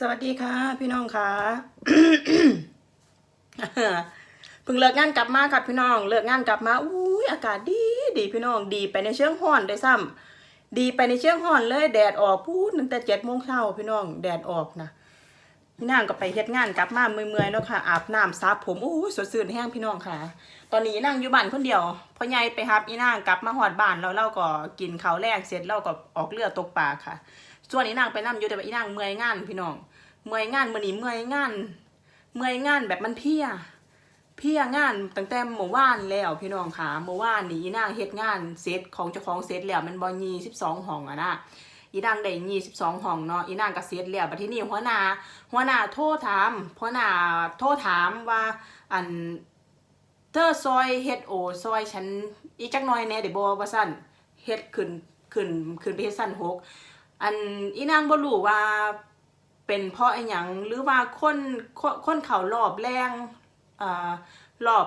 สวัสดีค่ะ พี่น้องค่ะเพิ่งเลิกงานกลับมาค่ะพี่น้อง เลิกงานกลับมาอุ้ยอากาศดีดีพี่น้องดีไปในเชิงห้อนได้ซ้ำดีไปในเชิงห้อนเลยแดดออกพูดตั้งแต่เจ็ดโมงเช้าพี่น้องแดดออกนะพี่นางก็ไปเฮ็ดงานกลับมาเมื่อยๆเนาะค่ะอาบน้ำซับผมอู้ยสดชื่นแห้งพี่น้องค่ะ ตอนนี้นั่งอยู่บ้านคนเดียวพ่อใหญ่ไปรับอีนางกลับมาหอดบ้านแล้วเราก็กินข้าวแรกเสร็จเราก็ออกเรือตกปลาค่ะ ส่วนอีนางไปนั่งอยู่แต่ว่าอีนางเมื่อยงานพี่น้อง เมื่อยงานมื้อนี้เมื่อยงาน เมื่อยงานแบบมันเพลียเพลียงานตั้งแต่เมื่อวานแล้วพี่น้องค่ะเมื่อวานนี้อีนางเฮ็ดงานเซตของเจ้าของเซตแล้วมันบ่ยี่สิบสองห้องอะนะอีนางได้ยี่สิบสองห้องเนาะอีนางก็เซตแล้วบัดที่นี้หัวหน้าหัวหน้าโทรถามหัวหน้าโทรถามว่าอันเธอซอยเฮ็ดโอซอยฉันอีกจักหน่อยแน่ได้บ่ว่าซั่นเฮ็ดขึ้นขึ้นขึ้นไปเฮ็ดสั้นหก อันอีนางบ่รู้ว่าเป็นเพราะไอ้หยังหรือว่าคนคนคนเขารอบแรงอ่ารอบ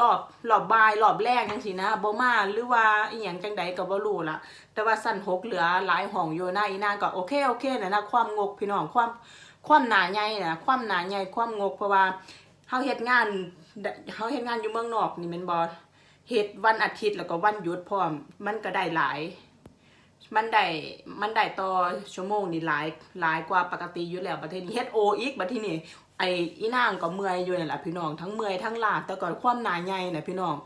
รอบรอบบายรอบแรกจังซี่นะบ่มาหรือว่าอีหยังจังใดก็บ่รู้ล่ะแต่ว่าสั้นหกเหลือหลายห้องอยู่นะอีนางก็โอเคโอเคนะนะความงกพี่น้องความความหนาใหญ่นะความหนาใหญ่ความงกเพราะว่าเฮาเฮ็ดงานเฮาเฮ็ดงานอยู่เมืองนอกนี่แม่นบ่เฮ็ดวันอาทิตย์แล้วก็วันหยุดพร้อมมันก็ได้หลาย มันได้มันได้ต่อชั่วโมงนี่หลายหลายกว่าปกติอยู่แล้วประเทศนี้เฮ็ดโออีกประเทศนี้ไอ้อีนางก็เมื่อยอยู่นี่แหละพี่น้องทั้งเมื่อยทั้งลาแต่ก่อนความหนาใหญ่น่ะพี่น้อง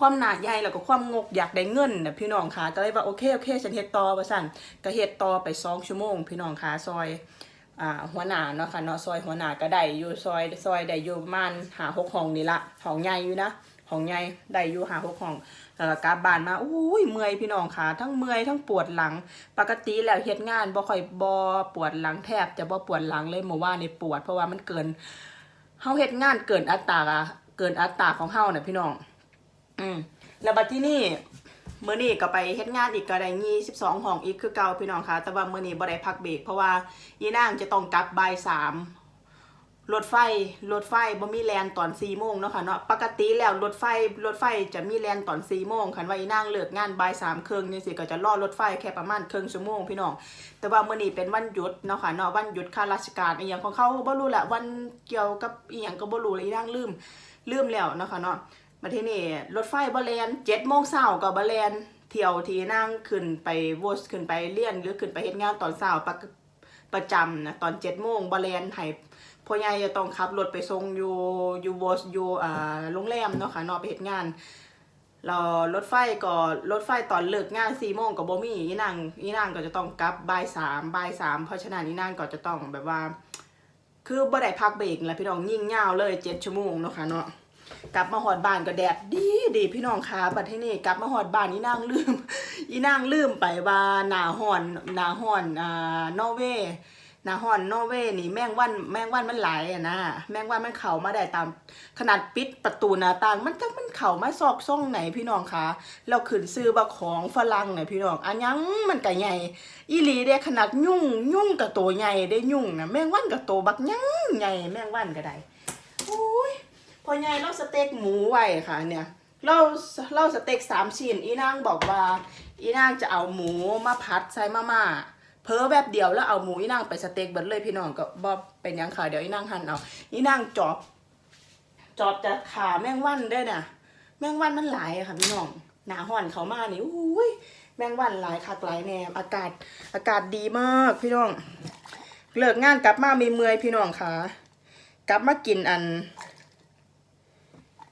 ความหนาใหญ่แล้วก็ความงกอยากได้เงินน่ะพี่น้องค่ะก็เลยว่าโอเคโอเคฉันเฮ็ดต่อว่าซั่นก็เฮ็ดต่อไปสองชั่วโมง พี่น้องค่ะซอยอ่าหัวหน้าเนาะค่ะเนาะซอยหัวหน้าก็ได้อยู่ซอยซอยได้อยู่ประมาณหาหกห้องนี่ละห้องใหญ่อยู่นะห้องใหญ่ได้อยู่หาหกห้อง แล้วก็กลับบ้านมาอุ้ยเมื่อยพี่น้องค่ะ ทั้งเมื่อยทั้งปวดหลัง ปกติแล้วเฮ็ดงานบ่ค่อยบ่ปวดหลังแทบจะบ่ปวดหลังเลยเมื่อวานนี่ปวด เพราะว่ามันเกินเฮาเฮ็ดงานเกินอัตราอะเกินอัตราของเฮาน่ะพี่น้อง อืมแล้วบัดที่นี่มื้อนี้ก็ไปเฮ็ดงานอีกก็ได้22ห้องอีกคือเก่าพี่น้องค่ะแต่ว่ามื้อนี้บ่ได้พักเบรกเพราะว่าอีนางจะต้องกลับบ่ายสาม รถไฟรถไฟบ่มีแลนตอน4โมงเนาะค่ะเนาะปกติแล้วรถไฟรถไฟจะมีแลนตอน4โมงคันว่าอีนางเลิกงานบ่าย3ครึ่งจังซี่ก็จะรอรถไฟแค่ประมาณครึ่งชั่วโมงพี่น้องแต่ว่ามื้อนี้เป็นวันหยุดเนาะค่ะเนาะวันหยุดข้าราชการอีหยังของเขาบ่รู้แหละวันเกี่ยวกับอีหยังก็บ่รู้เลยอีนางลืมลืมแล้วเนาะค่ะเนาะมาที่นี่รถไฟบะแลนเจ็ดโมงเช้ากับบะแลนเที่ยวที่นั่งขึ้นไปวอสขึ้นไปเรียนหรือขึ้นไปเฮ็ดงานตอนเช้าประประจำนะตอนเจ็ดโมงบะแลนให้ พ่อใหญ่จะต้องขับรถไปส่งอยู่อยู่วอสอยู่อ่าโรงแรมเนาะค่ะเนาะไปเฮ็ดงานรอรถไฟก็รถไฟตอนเลิกงานสี่โมงก็บ่มีอีนางอีนางก็จะต้องกลับบ่ายสามบ่ายสามเพราะฉะนั้นอีนางก็จะต้องแบบว่า คือบ่ได้พักเบรกแล้วพี่น้องยิ่งยาวเลยเจ็ดชั่วโมงเนาะค่ะเนาะกลับมาหอดบ้านก็แดดดีดีพี่น้องคะบัดที่นี่กลับมาหอดบ้านอีนางลืม อีนางลืมไปว่าหนาหอนหนาหอนอ่านอร์เวย์ หนาหอนนอร์เวย์นี่แมงวันแมงวันมันไหลอะนะแมงวันมันเข้ามาได้ตามขนาดปิดประตูหน้าต่าง มันจักมันเข้ามาซอกซ่องไหนพี่น้องคะเราขึ้นซื้อบักของฝรั่งเนี่ยพี่น้องอันยังมันก็ใหญ่อีหลีเด้ขนาดยุ่งยุ่งกับตัวใหญ่ได้ยุ่งนะแมงวันกับตัวบักยังใหญ่แมงวันก็ได้โอ้ยพอไงเราสเต็กหมูไว้ค่ะเนี่ยเราเราสเต็กสามชิ้นอีนางบอกว่า อีนางจะเอาหมูมาพัดใส่มาม่า เพ้อแบบเดียวแล้วเอาหมูอีนางไปสเต็กเบิดเลยพี่น้องก็บอเป็นยังค่ะเดี๋ยวอีนางหั่นเอาอีนางจอบ จอบจะขาแมงวันได้น่ะ แมงวันมันหลายอะค่ะ พี่น้องหนาห่อนเขามานี่อุ้ยแมงวันหลายคักหลายแนมอากาศอากาศดีมากพี่น้อง เลิกงานกลับมามีเมื่อยพี่น้องค่ะกลับมากินอัน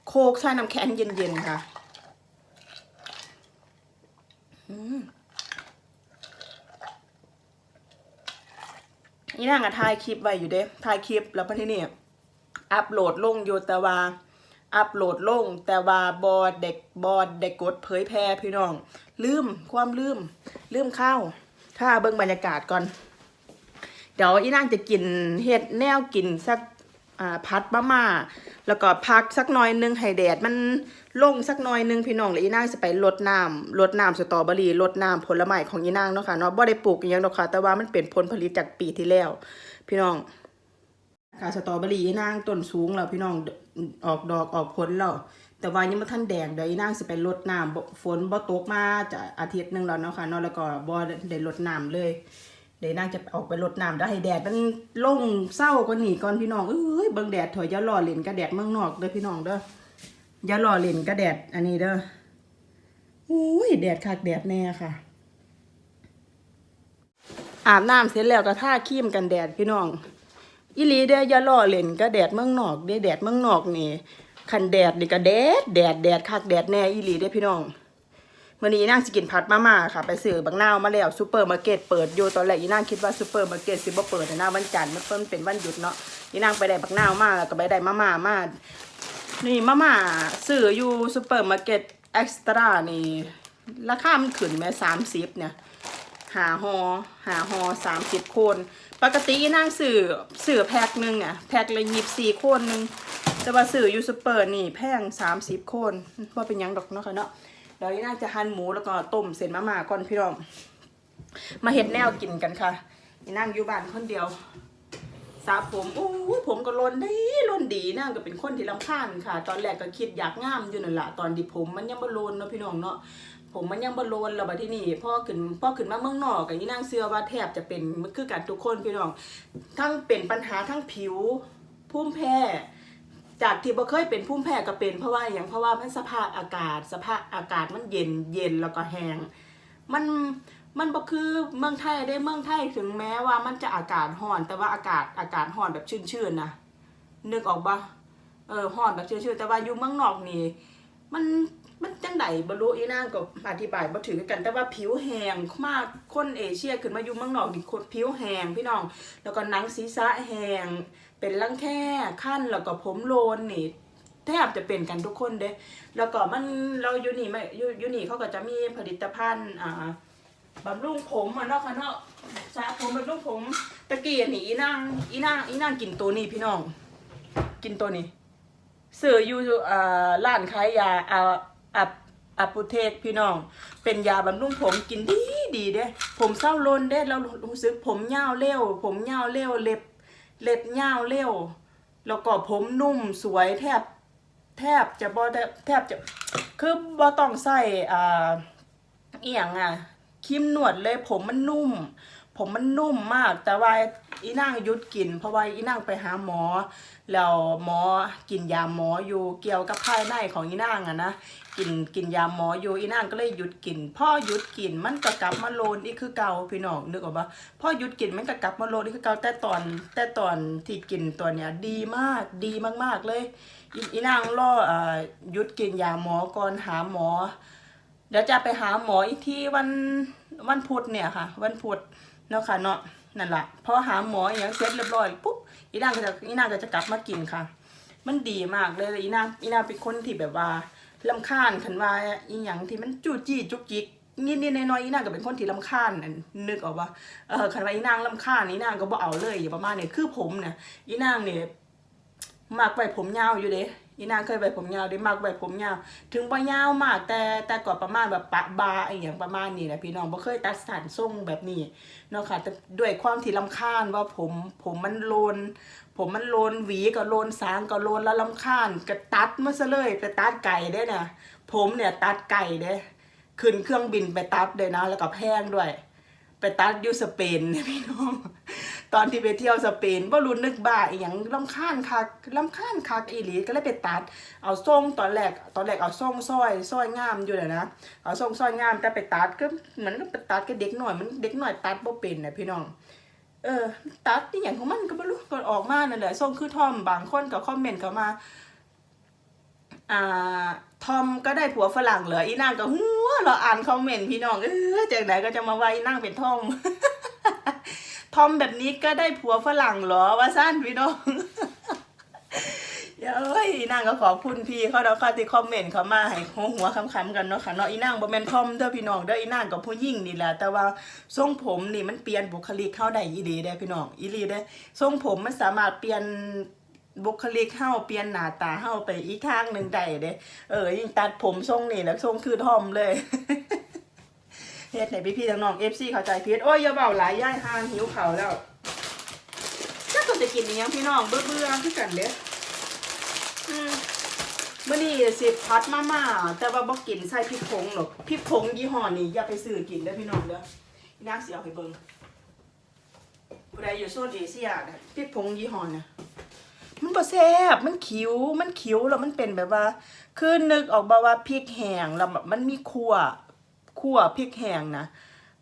โคกใส่น้ำแข็งเย็นๆค่ะ อืม นี่นางอะถ่ายคลิปไว้อยู่เด้ถ่ายคลิปแล้วพอที่นี่อัปโหลดลงอยู่แต่ว่าอัปโหลดลงแต่ว่าบอดเด็กบอดเด็กกดเผยแพร่พี่น้อง ลืมความลืม ลืมข้าวถ้าเบิ่งบรรยากาศก่อน เดี๋ยวอีนางจะกินเห็ดแนวกินสักพัดมาม่าแล้วก็พักสักหน่อยนึงให้แดดมัน ลงสักหน่อยหนึงพี่น้องแล้วอีนางจะไปรดน้ำรดน้ำสตรอเบอรี่รดน้ำผลไม้ของอีนางเนาะค่ะเนาะบ่ได้ปลูกอหยังดอกค่ะ แต่ว่ามันเป็นผลผลิตจากปีที่แล้ว พี่น้องค่ะสตรอเบอรี่อีนางต้นสูงแล้วพี่น้องออกดอกออกผลแล้วแต่ว่ายังบ่ทันแดงเดี๋ยวอีนางสิไปรดน้ำฝนบ่ตกมาจะอาทิตย์หนึงแล้วเนาะค่ะเนาะแล้วก็บ่ได้รดน้ำเลยเดี๋ยวนางจะออกไปรดน้ำแล้วให้แดดมันล่งเศร้ากว่านี่ก่อนพี่น้องเอ้ยเบิ่งแดดถอยย่าล่อเล่นกับแดดเมืองนอกเด้อพี่น้องเด้อ อย่าหล่อเล่นกับแดดอันนี้เด้ออุ้ยแดดคักแดดแน่ค่ะ อาบน้ำเสร็จแล้วก็ท่าครีมกันแดดพี่น้องอีลีเด้อย่าล่อเล่นก็แดดเมืองนอกเด้อแดดเมืองนอกนี่คันแดดนี่ก็แดดแดดแดดคักแดดแน่อีลีเด้พี่น้องมื้อนี้นางสิกินผัดมาม่าค่ะ ไปซื้อบักนาวมาแล้วซูเปอร์มาร์เก็ตเปิดอยู่ตอนแรกอีนางคิดว่าซูเปอร์มาร์เก็ตสิบ่เปิดแต่นาวันจันทร์มันเพิ่นเป็นวันหยุดเนาะอีนางไปได้บักนาวมาแล้วก็ไปได้มาม่ามา นี่มาม่าซื้ออยู่ซูเปอร์มาร์เก็ตเอ็กซ์ตร้านี่ ราคามันขึ้นแม่30เนี่ย หาหอหาหอสามสิบคน ปกตินั่งสื่อสื่อแพ็คหนึ่งอะ แพ็คละยิบสี่คนหนึ่งแต่ว่าสื่อยูสเปอร์นี่แพงสามสิบคนว่าเป็นยังดอกเนาะค่ะเนาะเดี๋ยวนี้น่าจะหั่นหมูแล้วก็ต้มเส้นมาม่าก่อนพี่น้อง มาเห็ดแนวกินกันค่ะนี่นั่งอยู่บ้านคนเดียว สระผมโอ้ผมก็ลนดีลนดีนั่งก็เป็นคนที่ลำคาญค่ะ ตอนแรกก็คิดอยากงามอยู่นั่นแหละตอนที่ผมมันยังบ่ลนเนาะพี่น้องเนาะผมมันยังบอลนแล้วบัดที่นี่พ่อขึ้นพ่อขึ้นมาเมืองนอกกับยี่นางเสื้อว่าแทบจะเป็นมันคือกันทุกคนพี่น้อง ทั้งเป็นปัญหาทั้งผิวภูมิแพ้ จากที่บ่เคยเป็นภูมิแพ้ก็เป็นเพราะว่าอย่างเพราะว่ามันสภาพอากาศสภาพอากาศมันเย็นเย็นแล้วก็แห้งมัน มันบ่คือเมืองไทยได้เมืองไทยถึงแม้ว่ามันจะอากาศร้อน แต่ว่าอากาศอากาศร้อนแบบชื้นๆนะนึกออกปะเออร้อนแบบชื้นๆแต่ว่าอยู่เมืองนอกนี่มันมันจังไดบ่รู้อีนางก็อธิบายบ่ถือกัน แต่ว่าผิวแห้งมากคนเอเชียขึ้นมาอยู่เมืองนอกนี่คนผิวแห้งพี่น้อง แล้วก็หนังศีรษะแห้งเป็นรังแค่ขั้นแล้วก็ผมโลนนี่แทบจะเป็นกันทุกคนเด้แล้วก็มันเราอยู่นี่ไม่อยู่อยู่นี่เขาก็จะมีผลิตภัณฑ์อ่า บำรุงผมอะเนาะค่ะเนาะสระผมบำรุงผมตะกี้อันนี้อีนางอีนางอีนางกินตัวนี้พี่น้อง กินตัวนี้ซื้ออยู่อ่าร้านขายยาอาอับอัปปุเทศพี่น้อง เป็นยาบำรุงผมกินดีดีเด้ ผมเศร้าลนเด้เรารู้สึกผมเยาเร็ว ผมเยาเร็วเล็บเล็บเยาเร็ว แล้วก็ผมนุ่มสวยแทบ แทบจะบ่ได้แทบจะคือบ่ต้องใส่อ่าอียงอะ ครีมนวดเลย ผมมันนุ่ม ผมมันนุ่มมาก แต่ว่าอีนางหยุดกิน เพราะว่าอีนางไปหาหมอ แล้วหมอกินยาหมออยู่เกี่ยวกับภายในของอีนางอะนะกินกินยาหมออยู่อีนางก็เลยหยุดกินพ่อหยุดกินมันก็กลับมาโลนอีกคือเก่าพี่น้องนึกออกปะพ่อหยุดกินมันก็กลับมาโลนอีกคือเก่าแต่ตอน แต่ตอนที่กินตัวเนี้ยดีมากดีมากๆเลยอีนางรอเอ่อหยุดกินยาหมอก่อนหาหมอ เดี๋ยวจะไปหาหมออีกที่วัน วันพุธเนี่ยค่ะ วันพุธเนาะค่ะเนาะนั่นแหละพอหาหมออย่างเสร็จเรียบร้อยปุ๊บอีนางก็จะอีนางก็จะกลับมากินค่ะ มันดีมากเลยอีนางอีนางเป็นคนที่แบบว่าลำคาญคันว่าอีหยังที่มันจู้จี้จุกจิกนิดนิดน้อยๆอีนางก็เป็นคนที่ลำคาญน่ะนึกออกว่าเออคันว่าอีนางลำคาญอีนางก็บ่เอาเลยอย่าประมาณนี้คือผมเนี่ยอีนางเนี่ยมักไว้ผมยาวอยู่เด้ อีนางเคยไว้ผมยาวเด้มักไว้ผมยาว ถึงบ่ยาวมาก แต่แต่ก็ประมาณแบบปะบาไอย่างประมาณนี้แหละพี่น้องบ่เคยตัดสันทรงแบบนี้เนาะค่ะแต่ด้วยความที่ลำคาญว่าผมผมมันโลนผมมันโลนหวีก็โลนสางก็โลนแล้วลำคาญก็ตัดมาซะเลยไปตัดไก่ได้น่ะผมเนี่ยตัดไก่เด้ขึ้นเครื่องบินไปตัดเลยนะแล้วก็แพงด้วย ไปตัดอยู่สเปนเนี่ยพี่น้อง ตอนที่ไปเที่ยวสเปนว่ารู้นึกบ้าอีหยังลำคาญคักลำคาญคักอีหลีก็เลยไปตัด เอาทรงตอนแรกตอนแรกเอาทรงสร้อยสร้อยงามอยู่เลยนะเอาทรงสร้อยงามแต่ไปตัดก็เหมือนไปตัดกับเด็กหน่อยมันเด็กหน่อยตัดบ่เป็นนะพี่น้องเออตัดนี่อย่างของมันก็ไม่รู้ก็ออกมานั่นแหละทรงคือทอมบางคนก็คอมเมนต์เข้ามา ทอมก็ได้ผัวฝรั่งเหรออีนางก็หัวเราอ่านคอมเมนต์พี่น้องเออจากไหนก็จะมาว่าอีนางเป็นทอมทอมแบบนี้ก็ได้ผัวฝรั่งเหรอว่าสั้นพี่น้องเอ้ยอีนางก็ขอบคุณพี่เขาเนาะค่ะที่คอมเมนต์เขามาให้หัวหัวคำๆกันเนาะค่ะเนาะอีนางบ่แม่นทอมเด้อพี่น้องเด้ออีนางกับผู้หญิงนี่แหละแต่ว่าทรงผมนี่มันเปลี่ยนบุคลิกเข้าได้อีดีได้พี่น้องอีหลีได้ทรงผมมันสามารถเปลี่ยน บุคลิกเข้าเปลี่ยนหน้าตาเข้าไปอีกทางหนึ่งได้เด้อเออยิ่งตัดผมทรงนี่แหละทรงคือทอมเลยเฮ็ดให้พี่ๆน้องๆ FC เข้าใจผิดโอ้ยอย่าเบาหลายย่ายห่างหิวข้าวแล้วจักก็จะกินอีหยังพี่น้องเบื่อๆคือกันเด้ออืมมื่อนี้สิพัดมาม่าแต่ว่าบ่กินใส่พริกผงหรอกพริกผงยี่ห้อนี้อย่าไปซื้อกินเด้อพี่น้องเด้ออีนางสิเอาให้เบิ่งผู้ใดอยู่โซนเอเชียเนี่ยพริกผงยี่ห้อเนี่ย มันบ่แซ่บมันขิวมันขิวแล้วมันเป็นแบบว่า คือนึกออกบ่ว่าพริกแห้งแล้วแบบมันมีคั่วคั่วพริกแห้งนะ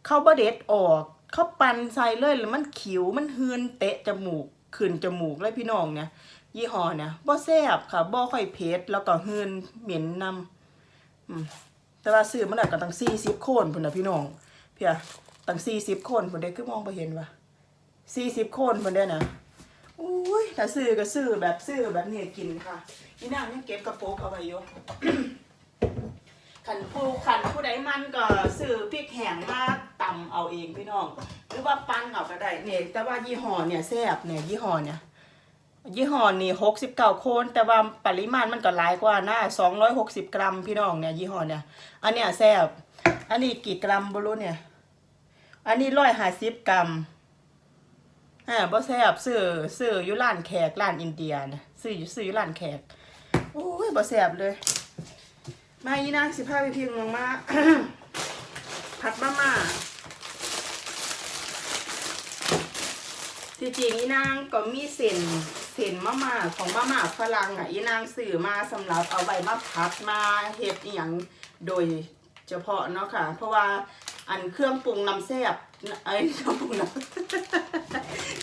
เขาบ่เด็ดออกเขาปั่นใส่เลยแล้วมันขิวมันหืนเตะจมูกขึ้นจมูกเลยพี่น้องเนี่ยยี่ห้อเนี่ยบ่แซ่บค่ะบ่ค่อยเผ็ดแล้วก็หืนเหม็นนำอืมแต่ว่าซื้อมันน่ะก็ตั้ง40โคนพุ่นนะพี่น้องเพียตั้ง40คนพุ่นได้คือมองบ่เห็นว่า40คนพุ่นได้นะ อุ้ยถ้าซื้อก็ซื้อแบบซื้อแบบนี้กินค่ะนี่นางยังเก็บกระโปรงเอาไว้อยู่ขันผู้ขันผู้ใดมันก็ซื้อพริกแห้งมาตำเอาเองพี่น้อง หรือว่าปั้นเอาก็ได้เนี่ยแต่ว่ายี่ห้อเนี่ยแซ่บเนี่ยยี่ห้อเนี่ยยี่ห้อนี่หกสิบเก้าโคนแต่ว่าปริมาณมันก็หลายกว่านะสองร้อยหกสิบกรัมพี่น้องเนี่ยยี่ห้อเนี่ย อันเนี้ยแซ่บอันนี้กี่กรัมบรูเนี่ย อันนี้ร้อยห้าสิบกรัม อ่าบ่แซ่บซื้อซื้ออยู่ร้านแขกร้านอินเดียนะซื้ออยู่ซื้ออยู่ร้านแขกโอ้ยบ่แซ่บเลย มาอีนางสิพาไปพิมพ์ลงมาผัดมาม่าที่จริงอีนางก็มีเส้นเส้นมาม่าของมาม่าฝรั่งอะอีนางซื้อมาสำหรับเอาไว้มาผัดมาเฮ็ดอีหยังโดยเฉพาะเนาะค่ะ เพราะว่าอันเครื่องปรุงน้ำแซ่บไอ้เครื่องปรุงน้ำ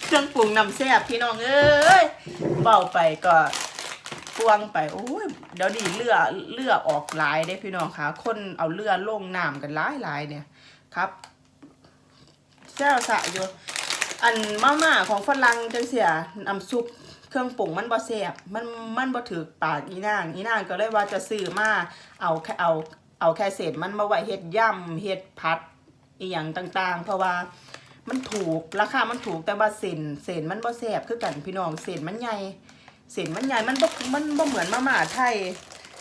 เครื่องปรุงน้ำแซ่บพี่น้องเอ้ยเบาไปก็ปวงไปโอ้ยเดี๋ยวดีเลือเลือออกหลายได้พี่น้องค่ะคนเอาเลือลงน้ำกันหลายหลายเนี่ยครับแซ่บสะอยู่อันมาม่าของฝรั่งจังเสียน้ำซุปเครื่องปรุงมันบ่แซ่บมันมันบ่ถือปากอีนางอีนางก็เลยว่าจะซื้อมาเอาแค่เอาเอาแค่เศษมันมาไว้เฮ็ดย่ำเฮ็ดพัดอีหยังต่างๆ เพราะว่า มันถูกราคา มันถูกแต่ว่าเส้นเส้นมันบ่แซบคือกันพี่น้องเส้นมันใหญ่เส้นมันใหญ่มันบ่มันบ่เหมือนมาม่าไทย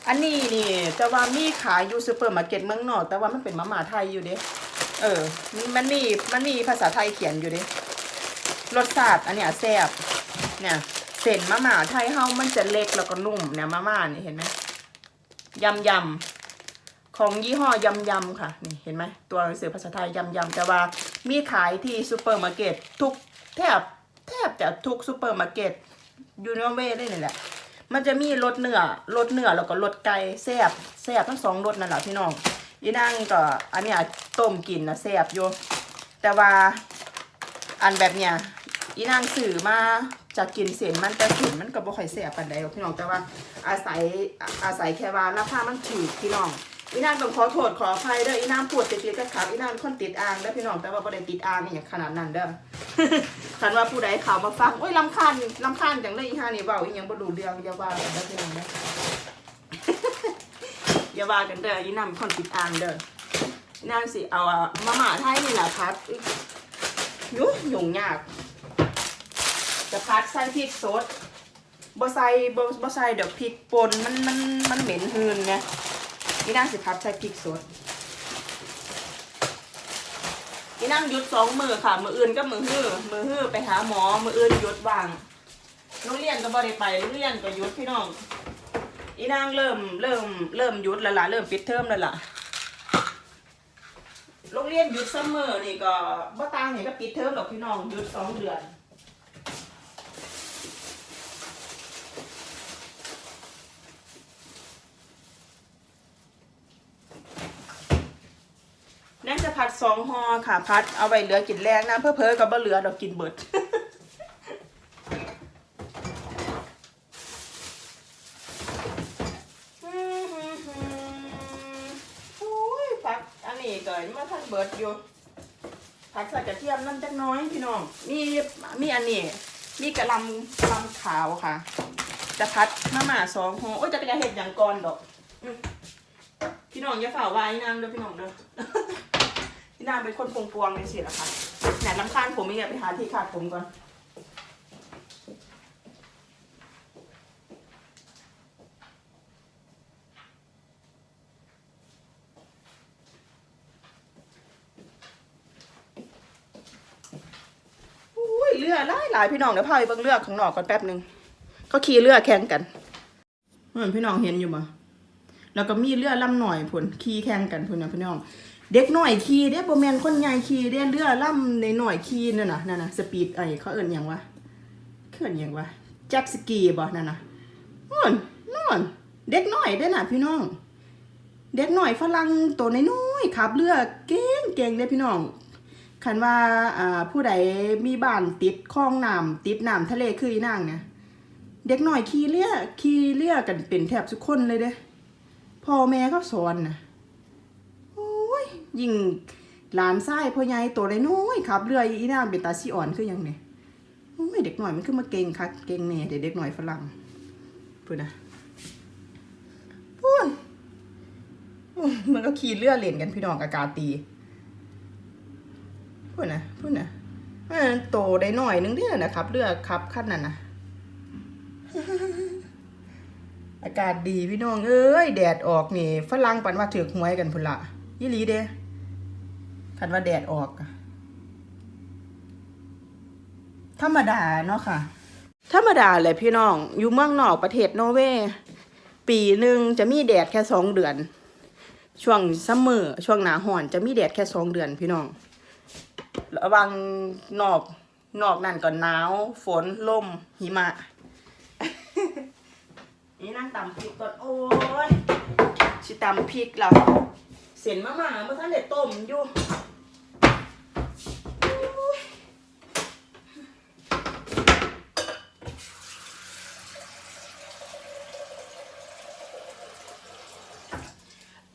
อันนี้นี่แต่ว่ามีขายอยู่ซูเปอร์มาร์เก็ตเมืองนอก แต่ว่ามันเป็นมาม่าไทยอยู่เด้เออมันมันมีมันมีภาษาไทยเขียนอยู่เด้รสชาติอันเนี้ยแซ่บเนี่ยเส้นมาม่าไทยเฮามันจะเล็กแล้วก็นุ่มเนี่ยมาม่านี่เห็นไหมยำยำของยี่ห้อยำยำค่ะนี่เห็นไหมตัวหนังสือภาษาไทยยำยำแต่ว่า มีขายที่ซูเปอร์มาร์เก็ตทุกแทบแทบจะทุกซูเปอร์มาร์เก็ตยูนิเวได้นี่แหละ มันจะมีรสเนื้อรสเนื้อแล้วก็รสไก่แซ่บแซ่บทั้งสองรสนั่นแหละพี่น้องอีนั่งก็อันเนี้ยต้มกินนะแซ่บอยู่แต่ว่าอันแบบเนี้ยอีนางสื่อมาจากกินเสียนมันแต่เสียนมันก็บ่ค่อยแซ่บปานใดพี่น้องแต่ว่าอาศัยอาศัยแค่ว่าราคามันถูกพี่น้อง อีนางต้องขอโทษขออภัยเด้ออีนางปวดติดติดกับขับอีนางเป็นคนติดอ่างเด้อพี่น้องแต่ว่าบ่ได้ติดอ่างอหย่างขนาดนั้นเด้อ คันว่าผู้ใดเข้ามาฟังโอ้ยลำคาญลำคาญจังเลยอีห่านี่เว้าอีหยังบ่รู้เรื่องอย่าว่ากันเด้อพี่น้องเด้อ อย่าว่ากันเด้ออีนางเป็นคนติดอ่างเด้ออีนางสิเอาอะมาม่าไทยนี่แหละพัดยุ่งยุ่งยากจะพัดใส่พริกสดบ่ใส่บ่บ่ใส่ดอกพริกป่นมันมันมันเหม็นหืนไง นี่นั่งสิพับใส่พริกสดนี่นั่งยุดสองมือค่ะ มืออื่นก็มือฮื้อมือฮื้อไปหาหมอ มืออื่นยุดวางโรงเรียนก็บ่ได้ไปโรงเรียนก็ยุดพี่น้องอีนางเริ่มเริ่มเริ่มยุดแล้วล่ะเริ่มปิดเทอมแล้วล่ะโรงเรียนหยุดซัมเมอร์นี่ก็บ่ต่างอย่างกับปิดเทอมหรอกพี่น้องหยุดสองเดือน นั่นจะผัด สองห่อค่ะ พัดเอาไว้เหลือกินแรงนะเพื่อเพอๆกับบ่เหลือดอกกินเบิดอุ้ยผักอันนี้ก็ยังมาทันเบิดอยู่ผักใส่กระเทียมน้ำจักหน้อยพี่น้อง มีมีอันนี้มีกระหลำกระหลำขาวค่ะ จะพัดมาม่าสองห่อโอ้ยจะกระเห็ดอย่างก่อนดอกอืมพี่น้องอย่าฝ่าไว้นางเด้อพี่น้องเด้อ พี่นางเป็นคนปวงปวงๆเลยสิละค่ะแหนลำคาญผมไม่อยากไปหาที่ขาดผมก่อนอุ้ยเรือหลายหลายพี่น้องเดี๋ยวพาไปเบิ่งเรือข้างนอกก่อนแป๊บหนึ่งเขาขี่เรือแข่งกันเหมือนพี่น้องเห็นอยู่บ่แล้วก็มีเรือลำหน่อยพุ่นขี่แข่งกันพุ่นนะพี่น้อง เด็กหน่อยขี่เด้บ่แมนคนใหญ่ขี่เด้เรือล่ำในหน่อยขี่นั่นน่ะนั่นน่ะสปีดไอ้เขาเอิ้นหยังวะเขาเอิ้นหยังวะแจ็ตสกีบ่นั่นน่ะนู่นนู่นเด็กหน้อยเด้น่ะพี่น้อง เด็กหน่อยฝรั่งตัวน้อยขับเรือเก่งเก่งเด้พี่น้องคันว่าผู้ใดมีบ้านติดคลองน้ำติดน้ำทะเลคืออีนางเนี่ยเด็กหน่อยขี่เรือขี่เรือกันเป็นแทบทุกคนเลยเด้พ่อแม่เขาสอนน่ะ ยิ่งหลานไส้พ่อใหญ่ตัวน้อยๆขับเรืออีนางเป็นตาซีอ่อนคือยังเนี่ยโอ้ยเด็กหน่อยมันคือมาเก่งคักเก่งแน่เด็กเด็กหน่อยฝรั่งพูดนะพูดมันก็ขี่เรือเล่นกันพี่น้องอากาตีพูดนะพูดนะโตได้หน่อยนึงเด้อนะครับเรือขับขั้นนั้นนะอากาศดีพี่น้องเอ้ยแดดออกนี่ฝรั่งปันว่าถือกหวยกันพุ่นละยี่หลีเด้ คันว่าแดดออกอะธรรมดาเนาะค่ะ ธรรมดาเลยพี่น้อง อยู่เมืองนอกประเทศนอร์เวย์ปีหนึ่งจะมีแดดแค่สองเดือน ช่วงซัมเมอร์ช่วงหนาห่อนจะมีแดดแค่สองเดือนพี่น้องระวังนอกนอกนั่นก็หนาว ฝนลมหิมะ นี่นั่งตำพริกก่อนโอ้ยชิตำพริกแล้ว เส้นมาม่าเมื่อท่านเด็ดต้มอยู่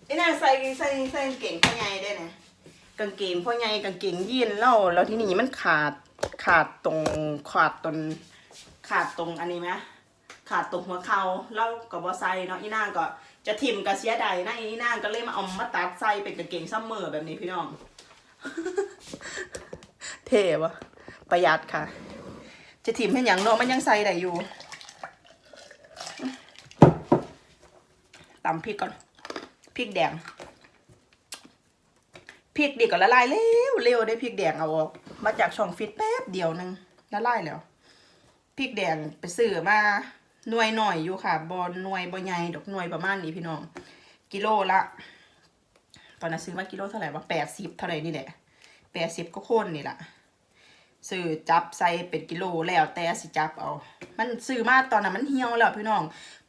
ไอ้น่าใส่ใส่ใส่กางเก่งพ่อใหญ่ได้นะกางเกงพ่อใหญ่กางเกงยีนแล้วแล้วที่นี่มันขาดขาดตรงขาดตรงขาดตรงอันนี้ไหม ขาดตรงหัวเขาแล้วกับบอไซเนาะอีนางก็จะทิมกับเสียดายนะอีนางก็เลยมาเอามาตัดไซเป็นกางเกงซัมเมอร์แบบนี้พี่น้อง เท่วะประหยัดค่ะ จะทิมให้อย่างเนาะมันยังใส่ได้อยู่ตำพริกก่อนพริกแดงพริกดีก็ละลายเร็วเร็วได้พริกแดงเอาออกมาจากช่องฟิตแป๊บเดียวนึงละลายแล้วพริกแดงไปซื้อมา หน่วยหน่อยอยู่ค่ะบอลหน่วยบอใหญ่ดอกหน่วยประมาณนี้พี่น้อง กิโลละ ตอนนั้นซื้อมากิโลเท่าไหร่วะแปดสิบเท่าไหร่นี่แหละแปดสิบก็โค่นนี่แหละซื้อจับใส่เป็นกิโลแล้วแต่สิจับเอา มันซื้อมาตอนนั้นมันเหี่ยวแล้วพี่น้อง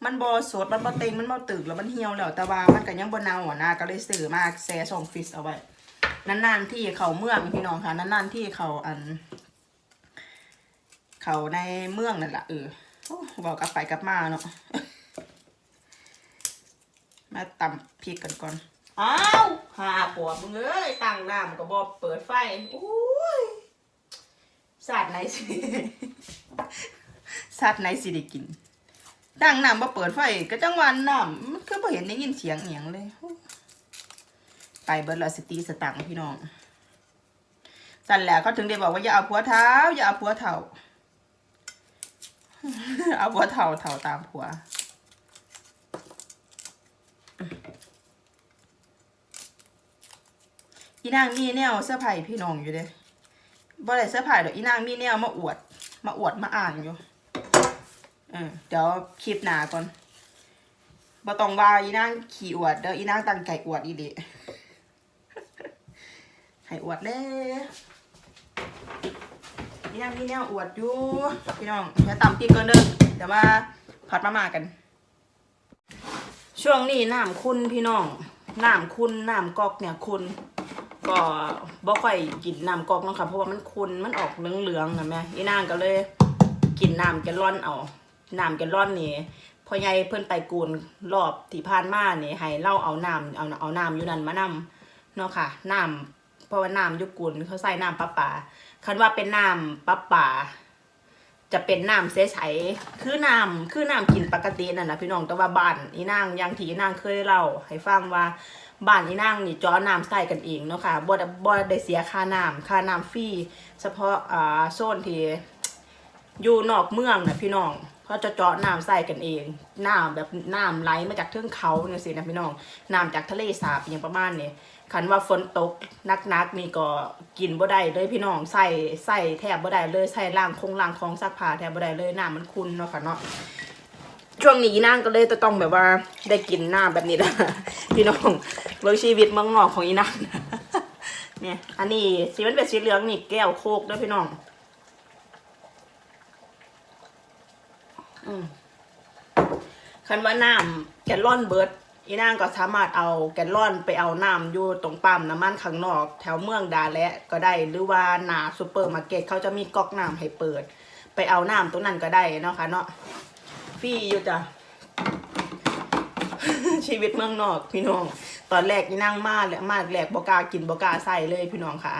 มันบอสดมันบอเต็งมันบอตึกแล้วมันเหี่ยวแล้วแต่ว่ามันก็ยังบอเน่าอะนะก็เลยซื้อมาแซ่สองฟิสเอาไว้นานๆที่เขาเมืองพี่น้องค่ะนานๆที่เขาอัน เขาในเมืองนั่นแหละเออ บอกกลับไปกลับมาเนาะ มาตำพริกกันก่อน อ้าวหาปวดมึงเอ้ยตั้งน้ำก็บอกเปิดไฟโอ้ยสาดไหนสิสาดไหนสิได้กินตั้งน้ำมาเปิดไฟก็จังหวันน้ำมันคือพอเห็นได้ยินเสียงเอียงเลยโอ้ไปเบิร์ดลาสตีสตังค์พี่น้องสั่นแหละเขาถึงได้บอกว่าอย่าเอาผัวเท้าอย่าเอาผัวเท้า เอาผัวเถาเถาตามผัว อีนางมีแนวเสื้อผ้าพี่น้องอยู่เด้บ่ได้เสื้อผ้าดอกอีนางมีแนวมาอวด มาอวดมาอ่านอยู่เออเดี๋ยวคลิปหนาก่อนบ่ต้องว่าอีนางขี่อวดเด้ออีนางตั้งใจอวดอีหลีให้อวดเด้ นี่นะมีแนวอวดอยู่พี่น้องเดี๋ยวตำพริกก่อนเด้อเดี๋ยวมาผัดมาม่ากัน ช่วงนี้น้ำคุณพี่น้องน้ำคุณน้ำกอกเนี่ยคุณก็บ่ค่อยกินน้ำกอกเนาะค่ะเพราะว่ามันคุณมันออกเหลืองๆนะแม่อีนางก็เลยกินน้ำแกลลอนเอาน้ำแกลลอนนี่พ่อใหญ่เพิ่นไปกูนรอบที่ผ่านมาเนี่ยให้เล่าเอาน้ำเอาเอาน้ำอยู่นั่นมานำเนาะค่ะน้ำเพราะว่าน้ำอยุกุนเขาใส่น้ำปลาปลา คันว่าเป็นน้ำปลาป่าจะเป็นน้ำใสๆคือน้ำคือน้ำกินปกตินั่นนะพี่น้องแต่ว่าบ้านอีนางยังทีอีนางเคยเล่าให้ฟังว่าบ้านอีนางนี่จ้อน้ำใส่กันเองเนาะค่ะบ่ได้บ่ได้เสียค่าน้ำค่าน้ำฟรีเฉพาะอ่าโซนที่อยู่นอกเมืองนะพี่น้อง เขาจะเจาะน้ำใส่กันเองน้ำแบบน้ำไหลมาจากเทือกเขาเนี่ยสินะพี่น้องน้ำจากทะเลสาบอย่างประมาณเนี้คันว่าฝนตกนักๆนี่ก็กินบ่ได้เลยพี่น้องใส่ใส่แทบบ่ได้เลยใส่ล่างคงล่างของซักผ้าแทบบ่ได้เลยน้ำมันขุ่นเนาะค่ะเนาะช่วงนี้นางก็เลยจะต้องแบบว่าได้กินน้ำแบบนี้ละพี่น้องเบิ่งชีวิตเมืองนอกของอีนางนเนี่ยอันนี้สีมันเป็นสีเหลืองนี่แก้วโคกด้วยพี่น้อง อืม คันว่าน้ำแกลลอนเบิร์ดอีนางก็สามารถเอาแกลลอนไปเอาน้ำอยู่ตรงปั๊มน้ำมันข้างนอก แถวเมืองดาและก็ได้หรือว่าหนาซูเปอร์มาร์เก็ตเขาจะมีก๊อกน้ำให้เปิด ไปเอาน้ำตรงนั้นก็ได้เนาะค่ะเนาะฟรีอยู่จ้ะชีวิตเมืองนอกพี่น้อง ตอนแรกนี่นั่งมาเลยมาแรกบกากินบกาใส่เลยพี่น้องค่ะ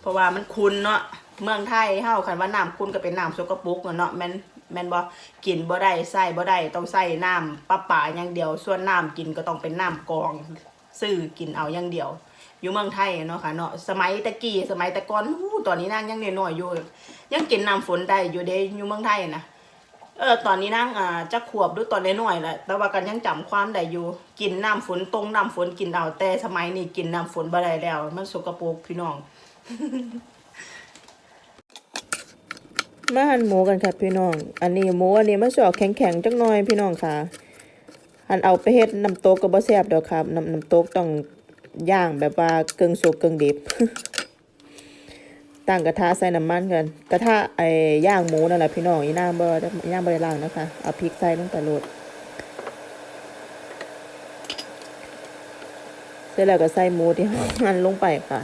เพราะว่ามันคุ้นเนาะเมืองไทยเฮาคันว่าน้ำคุ้นก็เป็นน้ำสกปรกเนาะแม่น แม่นบ่กินบ่ได้ใส่บ่ได้ต้องใส่น้ำประปาอย่างเดียว ส่วนน้ำกินก็ต้องเป็นน้ำกองซื้อกินเอาอย่างเดียว อยู่เมืองไทยเนาะค่ะเนาะสมัยตะกี้สมัยต่ก่อนอู้ตอนนี้นางยังน้อยๆอยู่ยังกินน้ำฝนได้อยู่เด้อยู่เมืองไทยนะเออตอนนี้นั่งอ่าจะขวบดูตอนน้อยๆแหละแต่ว่ากันยังจำความได้อยู่ กินน้ำฝนตรงน้ำฝนกินเอาแต่สมัยนี้กินน้ำฝนบ่ได้แล้ว มันสกปรกพี่น้อง มาหั่นหมูกันค่ะพี่น้อง อันนี้หมูอันนี้มันสออกแข็งๆจักหน่อยพี่น้องค่ะหันเอาไปเฮ็ดน้ำตกก็บ่แซ่บดอกครับน้ำน้ำตกต้องย่างแบบว่าเกึ่งสุกเกึ่งดิบตั้งกระทะใส่น้ำมันกัน กระทะไอ้ย่างหมูนั่นแหละพี่น้องอีนางบ่ย่างบ่ได้ล้างนะคะ เอาพริกใส่ลงไปโรดเสร็จแล้วก็ใส่หมูที่หั่นลงไปค่ะ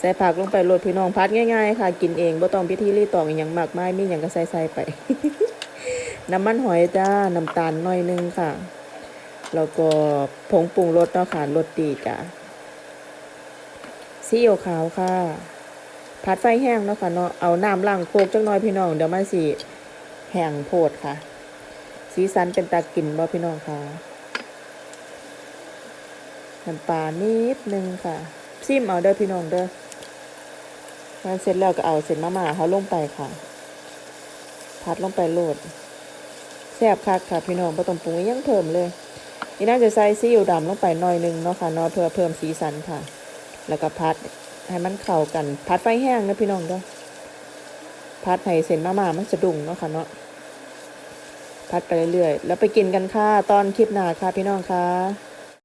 ใส่ผักลงไปโรดพี่น้องพัดง่ายๆค่ะ กินเองบ่ต้องพิธีรีตองอย่างมากมายมีหยังก็ใส่ใส่ไป น้ำมันหอยจ้าน้ำตาลหน่อยนึงค่ะแล้วก็ผงปรุงรสเนาะค่ะรสดีจ้าซีอิ๊วขาวค่ะ ผัดไฟแห้งเนาะค่ะเนาะเอาน้ำล้างโคกจังน้อยพี่น้องเดี๋ยวมันสิแห้งโพดค่ะ สีสันเป็นตากินบ่พี่น้องค่ะน้ำปลานิดนึงค่ะซิมเอาเด้อพี่น้องเด้อ แล้วเสร็จแล้วก็เอาเสร็จมาม่าเขาลงไปค่ะผัดลงไปโหลดแซ่บคักค่ะพี่น้องบ่ต้องปรุงอิหยังเพิ่มเลยนี่น่าจะใส่ซีอิ๊วดำลงไปหน่อยนึงเนาะค่ะเนาะเพื่อเพิ่มสีสันค่ะ แล้วก็พัดให้มันเข้ากัน พัดไฟแห้งนะพี่น้องเด้อพัดให้เส้นมาม่ามันสะดุ้งเนาะค่ะเนาะพัดไปเรื่อยๆ แล้วไปกินกันค่ะ ตอนคลิปหน้าค่ะพี่น้องค่ะ